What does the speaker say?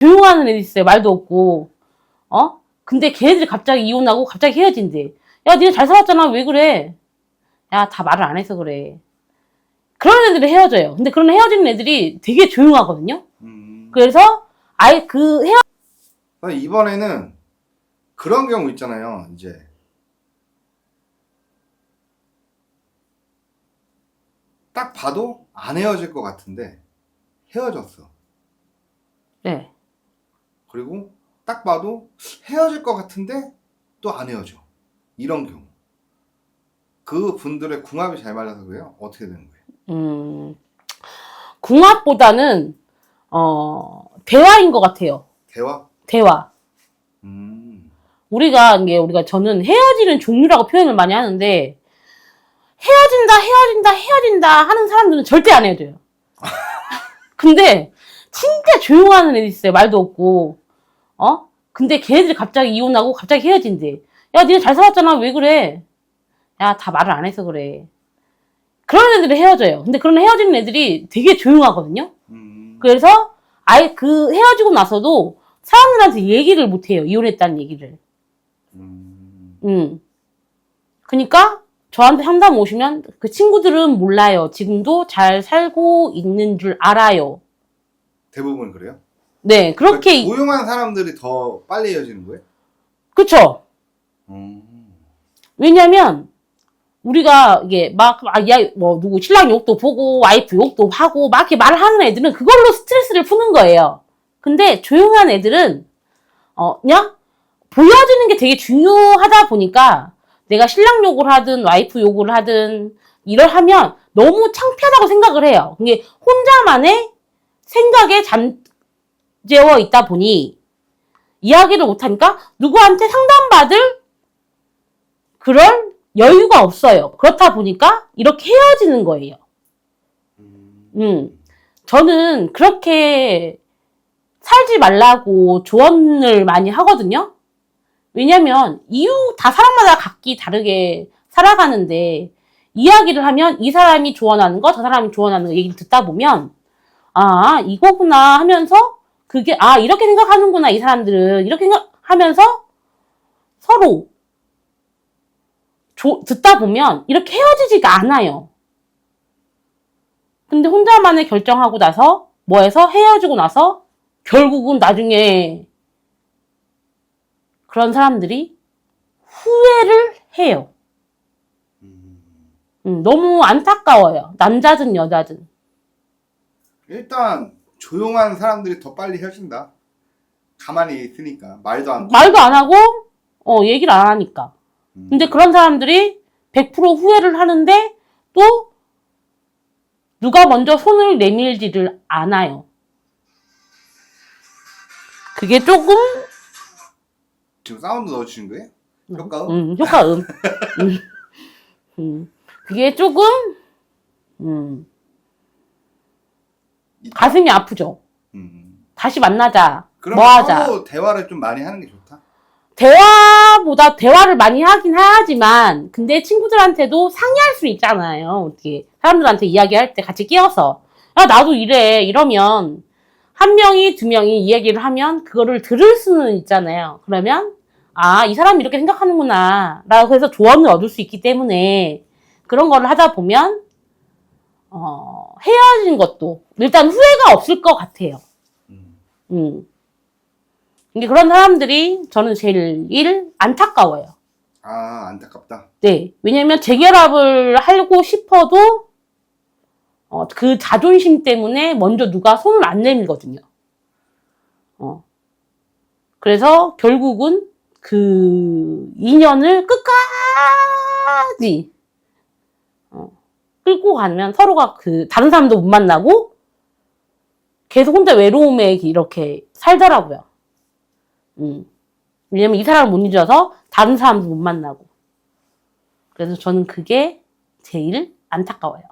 조용하는 애들 있어요. 말도 없고. 어? 근데 걔네들이 갑자기 이혼하고 갑자기 헤어진대. 야, 니네 잘 살았잖아. 왜 그래? 야, 다 말을 안 해서 그래. 그런 애들이 헤어져요. 근데 그런 헤어지는 애들이 되게 조용하거든요. 음. 그래서 아예 그 헤어 아니, 이번에는 그런 경우 있잖아요. 이제 딱 봐도 안 헤어질 것 같은데 헤어졌어. 네. 그리고 딱 봐도 헤어질 것 같은데 또 안 헤어져. 이런 경우. 그 분들의 궁합이 잘 맞아서 그래요? 어떻게 되는 거예요? 음, 궁합보다는 어 대화인 것 같아요. 대화? 대화. 음. 우리가 이게 우리가 저는 헤어지는 종류라고 표현을 많이 하는데 헤어진다 헤어진다 헤어진다 하는 사람들은 절대 안 헤어져요. 근데 진짜 조용하는 애들 있어요. 말도 없고 어? 근데 걔네들이 갑자기 이혼하고 갑자기 헤어진대. 야, 니네 잘 살았잖아. 왜 그래? 야, 다 말을 안 해서 그래. 그런 애들이 헤어져요. 근데 그런 헤어지는 애들이 되게 조용하거든요. 음. 그래서 아예 그 헤어지고 나서도 사람들한테 얘기를 못 해요. 이혼했다는 얘기를. 음. 음. 그니까 저한테 상담 오시면 그 친구들은 몰라요. 지금도 잘 살고 있는 줄 알아요. 대부분 그래요? 네, 그렇게, 그러니까 조용한 사람들이 더 빨리 헤어지는 거예요? 그쵸? 음. 왜냐면, 우리가 이게 막, 아, 야, 뭐, 누구 신랑 욕도 보고, 와이프 욕도 하고, 막 이렇게 말을 하는 애들은 그걸로 스트레스를 푸는 거예요. 근데 조용한 애들은, 어, 그냥, 보여지는 게 되게 중요하다 보니까, 내가 신랑 욕을 하든, 와이프 욕을 하든, 이걸 하면 너무 창피하다고 생각을 해요. 이게 혼자만의 생각에 잠 재워 있다 보니, 이야기를 못하니까, 누구한테 상담받을 그럴 여유가 없어요. 그렇다 보니까 이렇게 헤어지는 거예요. 음. 음. 저는 그렇게 살지 말라고 조언을 많이 하거든요. 왜냐면 이유 다 사람마다 각기 다르게 살아가는데 이야기를 하면 이 사람이 조언하는 거, 저 사람이 조언하는 거 얘기를 듣다 보면 아, 이거구나 하면서 그게 아, 이렇게 생각하는구나 이 사람들은 이렇게 생각하면서 서로 조- 듣다 보면 이렇게 헤어지지가 않아요. 근데 혼자만의 결정하고 나서 뭐해서 헤어지고 나서 결국은 나중에 그런 사람들이 후회를 해요. 음. 음, 너무 안타까워요. 남자든 여자든. 일단 조용한 사람들이 더 빨리 헤어진다. 가만히 있으니까 말도 안. 말도 안 하고 어, 얘기를 안 하니까. 음. 근데 그런 사람들이 100% 후회를 하는데 또 누가 먼저 손을 내밀지를 않아요. 그게 조금 지금 사운드 넣어주신 거예요? 효과음? 음, 효과음. 음, 음. 그게 조금 음, 이- 가슴이 아프죠. 음. 다시 만나자. 그럼 뭐 하자. 서로 대화를 좀 많이 하는 게 좋다. 대화보다 대화를 많이 하긴 하지만 근데 친구들한테도 상의할 수 있잖아요. 어떻게 사람들한테 이야기할 때 같이 끼어서 야 나도 이래 이러면 한 명이 두 명이 이야기를 하면 그거를 들을 수는 있잖아요. 그러면 아 이 사람이 이렇게 생각하는구나 라고 해서 조언을 얻을 수 있기 때문에 그런 거를 하다 보면 어, 헤어진 것도 일단 후회가 없을 것 같아요. 음. 음. 이게 그런 사람들이 저는 제일 안타까워요. 아 안타깝다. 네. 왜냐면 재결합을 하고 싶어도, 어, 그 자존심 때문에 먼저 누가 손을 안 내밀거든요. 어. 그래서 결국은 그 인연을 끝까지, 어, 끌고 가면 서로가 그, 다른 사람도 못 만나고, 계속 혼자 외로움에 이렇게 살더라고요. 음. 왜냐면 이 사람을 못 잊어서 다른 사람도 못 만나고. 그래서 저는 그게 제일 안타까워요.